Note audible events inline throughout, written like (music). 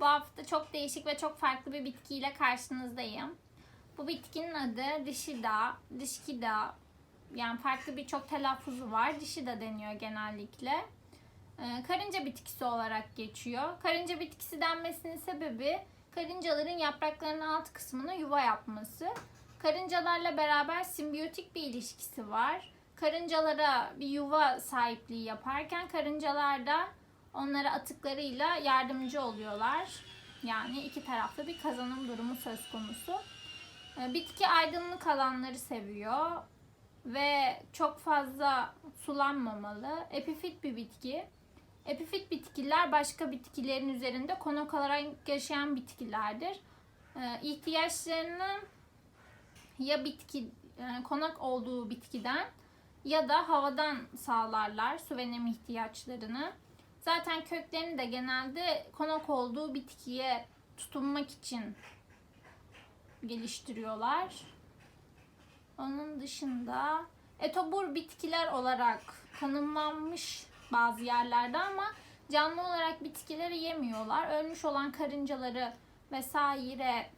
Bu hafta çok değişik ve çok farklı bir bitkiyle karşınızdayım. Bu bitkinin adı Rishida, Rishkida. Yani farklı birçok telaffuzu var. Rishida deniyor genellikle. Ee, karınca bitkisi olarak geçiyor. Karınca bitkisi denmesinin sebebi karıncaların yapraklarının alt kısmına yuva yapması. Karıncalarla beraber simbiyotik bir ilişkisi var. Karıncalara bir yuva sahipliği yaparken karıncalar da onlara atıklarıyla yardımcı oluyorlar. Yani iki taraflı bir kazanım durumu söz konusu. Ee, Bitki aydınlık alanları seviyor ve çok fazla sulanmamalı. Epifit bir bitki. Epifit bitkiler başka bitkilerin üzerinde konak olarak yaşayan bitkilerdir. Ee, ihtiyaçlarını ya bitki e, konak olduğu bitkiden ya da havadan sağlarlar su ve nem ihtiyaçlarını. Zaten köklerini de genelde konak olduğu bitkiye tutunmak için geliştiriyorlar. Onun dışında etobur bitkiler olarak tanımlanmış bazı yerlerde ama canlı olarak bitkileri yemiyorlar. Ölmüş olan karıncaları vesaire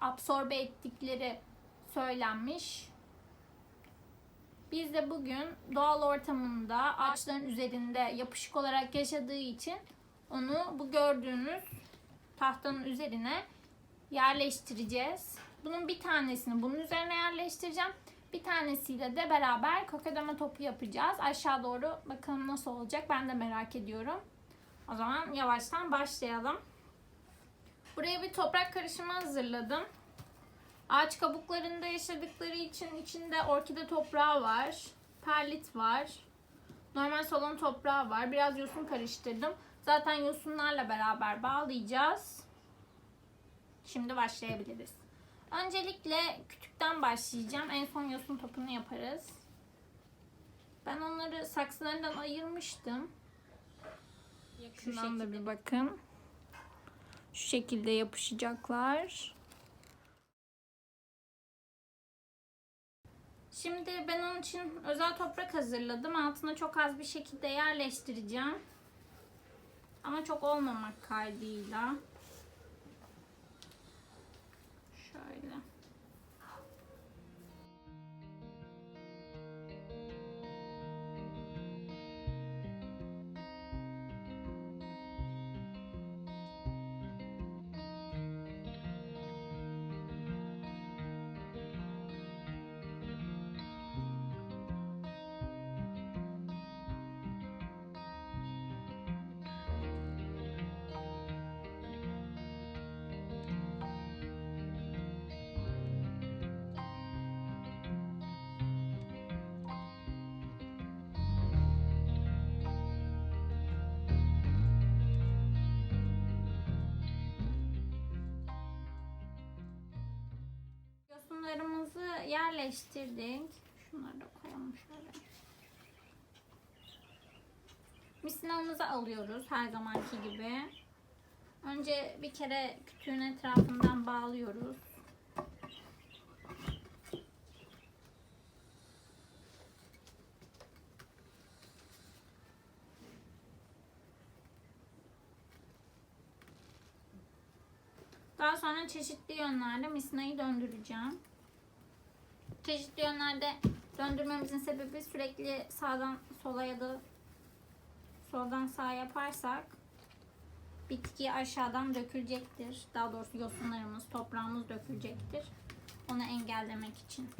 absorbe ettikleri söylenmiş. Biz de bugün doğal ortamında ağaçların üzerinde yapışık olarak yaşadığı için onu bu gördüğünüz tahtanın üzerine yerleştireceğiz. Bunun bir tanesini bunun üzerine yerleştireceğim. Bir tanesiyle de beraber kokedama topu yapacağız. Aşağı doğru bakalım nasıl olacak ben de merak ediyorum. O zaman yavaştan başlayalım. Buraya bir toprak karışımı hazırladım. Ağaç kabuklarında yaşadıkları için içinde orkide toprağı var. Perlit var. Normal salon toprağı var. Biraz yosun karıştırdım. Zaten yosunlarla beraber bağlayacağız. Şimdi başlayabiliriz. Öncelikle kütükten başlayacağım. En son yosun topunu yaparız. Ben onları saksılarından ayırmıştım. Şundan da bir bakın. Şu şekilde yapışacaklar. Şimdi ben onun için özel toprak hazırladım. Altına çok az bir şekilde yerleştireceğim. Ama çok olmamak kaydıyla. Yerleştirdik. Şunları da koyalım şöyle. Misinamızı alıyoruz her zamanki gibi. Önce bir kere kütüğün etrafından bağlıyoruz. Daha sonra çeşitli yönlerde misinayı döndüreceğim. Çeşitli yönlerde döndürmemizin sebebi sürekli sağdan sola ya da soldan sağa yaparsak bitki aşağıdan dökülecektir. Daha doğrusu yosunlarımız, toprağımız dökülecektir. Onu engellemek için.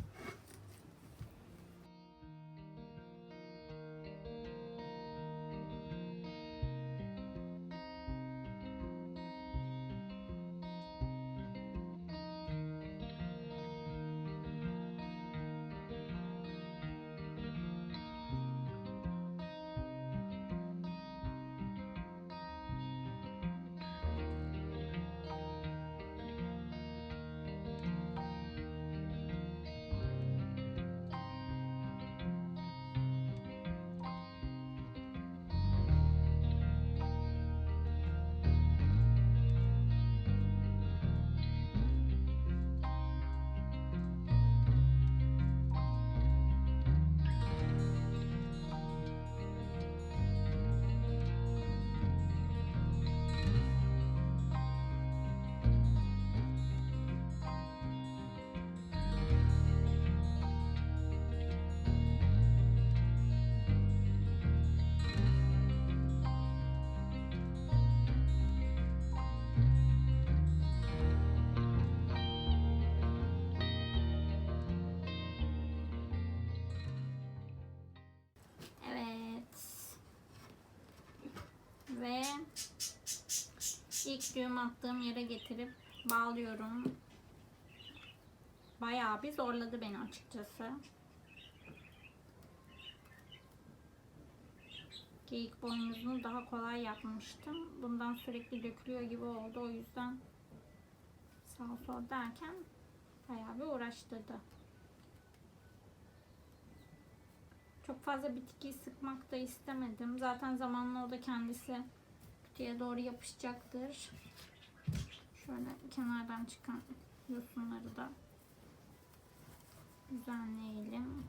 İlk düğüm attığım yere getirip bağlıyorum. Bayağı bir zorladı beni açıkçası. Geyik boynuzunu daha kolay yapmıştım. Bundan sürekli dökülüyor gibi oldu. O yüzden sağ sol derken bayağı bir uğraştırdı. Çok fazla bitkiyi sıkmak da istemedim. Zaten zamanla o da kendisi kutuya doğru yapışacaktır. Şöyle kenardan çıkan yosunları da düzenleyelim.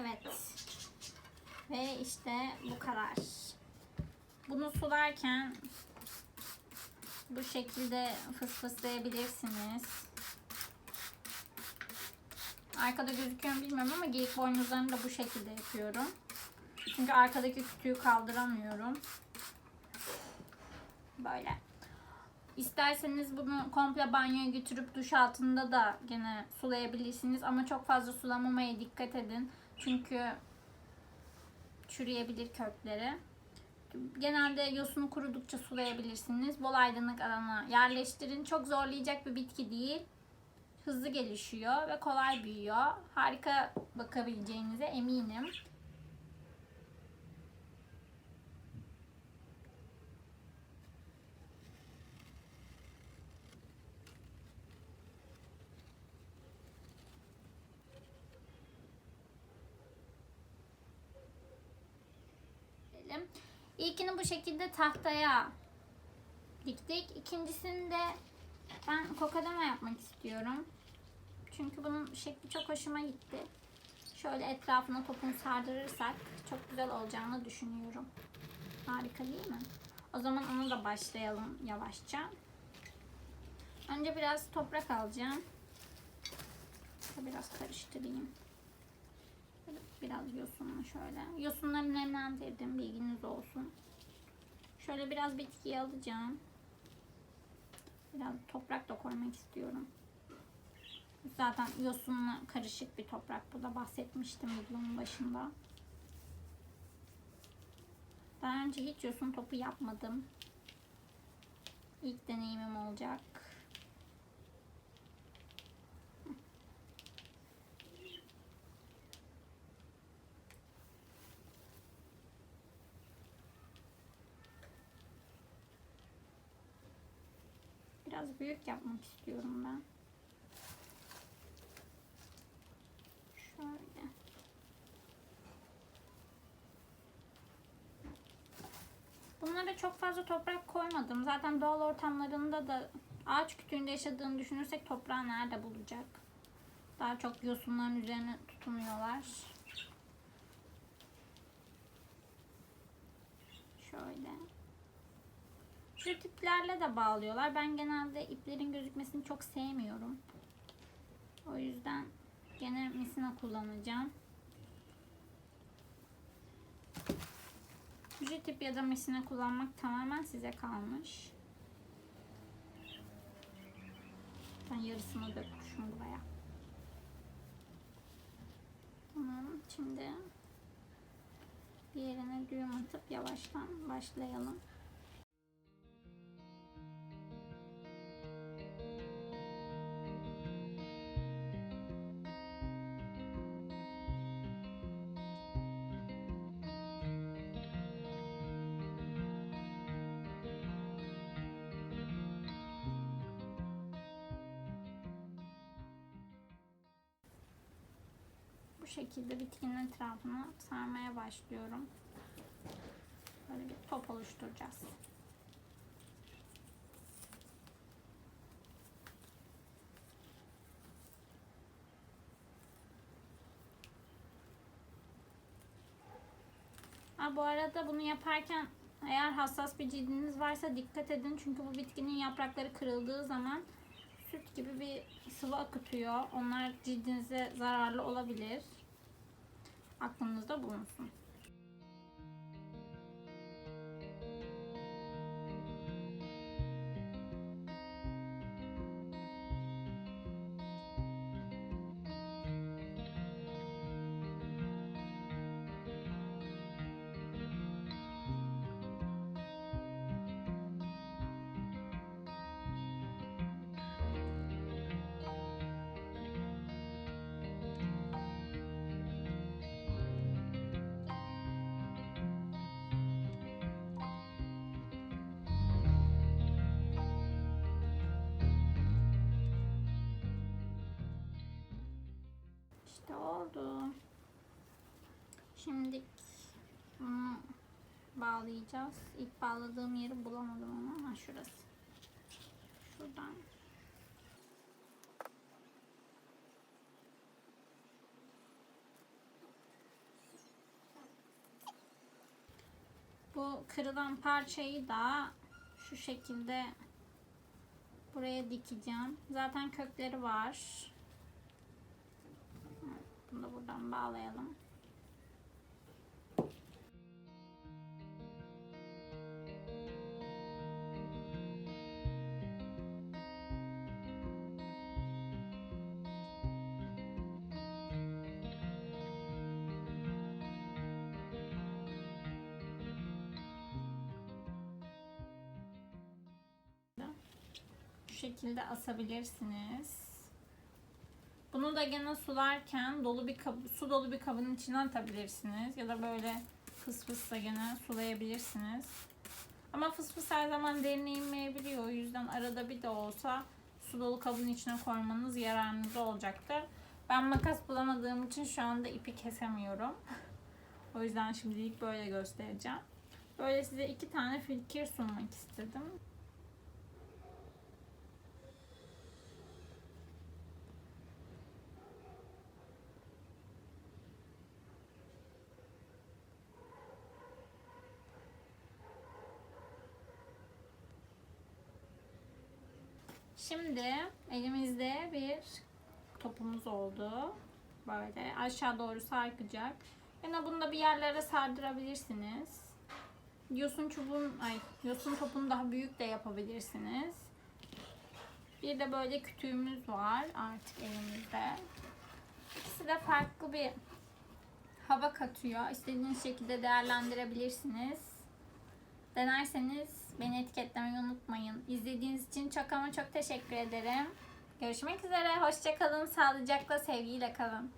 Evet. Ve işte bu kadar. Bunu sularken bu şekilde fısfıslayabilirsiniz. Arkada gözüküyor mu bilmiyorum ama geyik boynuzlarını da bu şekilde yapıyorum. Çünkü arkadaki kütüğü kaldıramıyorum. Böyle. İsterseniz bunu komple banyoya götürüp duş altında da gene sulayabilirsiniz. Ama çok fazla sulamamaya dikkat edin. Çünkü çürüyebilir kökleri. Genelde yosunu kurudukça sulayabilirsiniz. Bol aydınlık alana yerleştirin. Çok zorlayacak bir bitki değil. Hızlı gelişiyor ve kolay büyüyor. Harika bakabileceğinize eminim. İlkini bu şekilde tahtaya diktik. İkincisini de ben kokadama yapmak istiyorum. Çünkü bunun şekli çok hoşuma gitti. Şöyle etrafına topunu sardırırsak çok güzel olacağını düşünüyorum. Harika değil mi? O zaman onu da başlayalım yavaşça. Önce biraz toprak alacağım. Biraz karıştırayım. Biraz yosunlu şöyle. Yosunları nemlendirdim bilginiz olsun. Şöyle biraz bitkiyi alacağım. Biraz toprak da koymak istiyorum. Zaten yosunla karışık bir toprak. Bu da bahsetmiştim videonun başında. Daha önce hiç yosun topu yapmadım. İlk deneyimim olacak. Biraz büyük yapmak istiyorum ben. Şöyle. Bunlara çok fazla toprak koymadım. Zaten doğal ortamlarında da ağaç kütüğünde yaşadığını düşünürsek toprağı nerede bulacak? Daha çok yosunların üzerine tutunuyorlar. Şöyle. Şu iplerle de bağlıyorlar. Ben genelde iplerin gözükmesini çok sevmiyorum. O yüzden gene misina kullanacağım. Jüt ip ya da misina kullanmak tamamen size kalmış. Ben yarısını dökmüşüm buraya. Tamam şimdi diğerine düğüm atıp yavaştan başlayalım. Bu şekilde bitkinin etrafına sarmaya başlıyorum. Böyle bir top oluşturacağız. Ha, bu arada bunu yaparken eğer hassas bir cildiniz varsa dikkat edin. Çünkü bu bitkinin yaprakları kırıldığı zaman süt gibi bir sıvı akıtıyor. Onlar cildinize zararlı olabilir aklınızda bulunsun. Şimdi bunu bağlayacağız. İlk bağladığım yeri bulamadım ama ha şurası. Şuradan. Bu kırılan parçayı da şu şekilde buraya dikeceğim. Zaten kökleri var. Bunu da buradan bağlayalım. Şekilde asabilirsiniz. Bunu da gene sularken dolu bir kab su dolu bir kabın içine atabilirsiniz. Ya da böyle fıs fısla gene sulayabilirsiniz. Ama fıs fıs her zaman derine inmeyebiliyor. O yüzden arada bir de olsa su dolu kabın içine koymanız yararınıza olacaktır. Ben makas bulamadığım için şu anda ipi kesemiyorum. (laughs) o yüzden şimdilik böyle göstereceğim. Böyle size iki tane fikir sunmak istedim. Şimdi elimizde bir topumuz oldu. Böyle aşağı doğru sarkacak. Yine bunu da bir yerlere sardırabilirsiniz. Yosun çubuğun, ay yosun topunu daha büyük de yapabilirsiniz. Bir de böyle kütüğümüz var artık elimizde. İkisi de farklı bir hava katıyor. İstediğiniz şekilde değerlendirebilirsiniz. Denerseniz beni etiketlemeyi unutmayın. İzlediğiniz için çok ama çok teşekkür ederim. Görüşmek üzere. Hoşçakalın. Sağlıcakla, sevgiyle kalın.